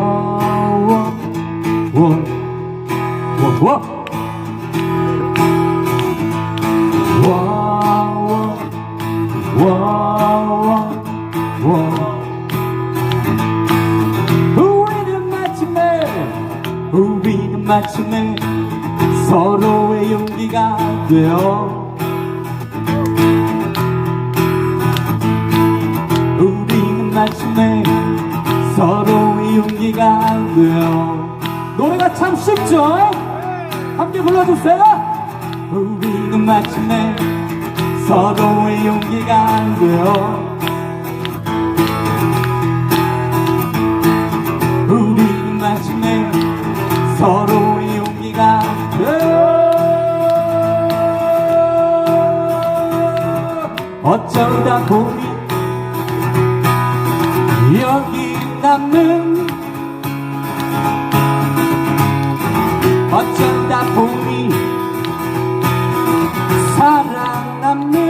워, 워, 워, 워, 워. 우리는 마침내 우리는 마침내 서로의 용기가 되어 우리는 마침내 되어 노래가 참 쉽죠? 함께 불러주세요. 우리는 마침내 서로의 용기가 되어 우리는 마침내 서로의 용기가 되어 어쩌다 보니 여기 남는 어쩌다 보니 살아남는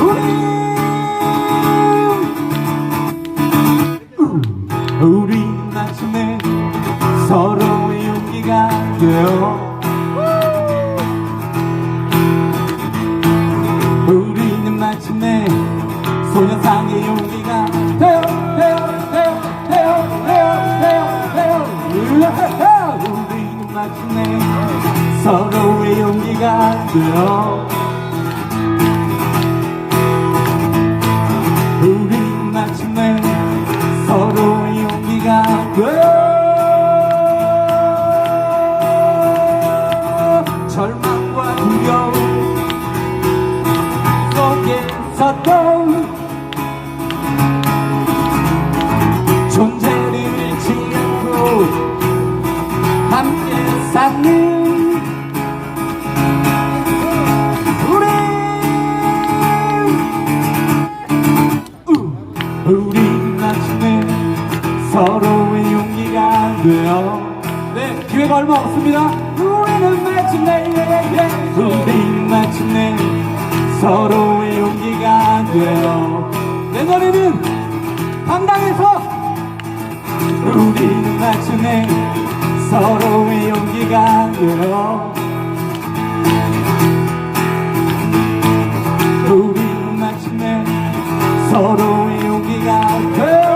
우리. 우리 마침내 서로의 용기가 되어. 우리는 마침내 소녀상의 용기가 마침내 서로의 용기가 되어? 우리는 마침내 서로의 용기가 되어. 절 함께 사는 우리 우리 마침내 서로의 용기가 되어 네 기회가 얼마 없습니다. 우리는 마침내 우리 마침내 서로의 용기가 되어 내 노래는 당당해서 우리는 마침내 서로의 용기가 늘어. 우리 마침내 서로의 용기가 늘어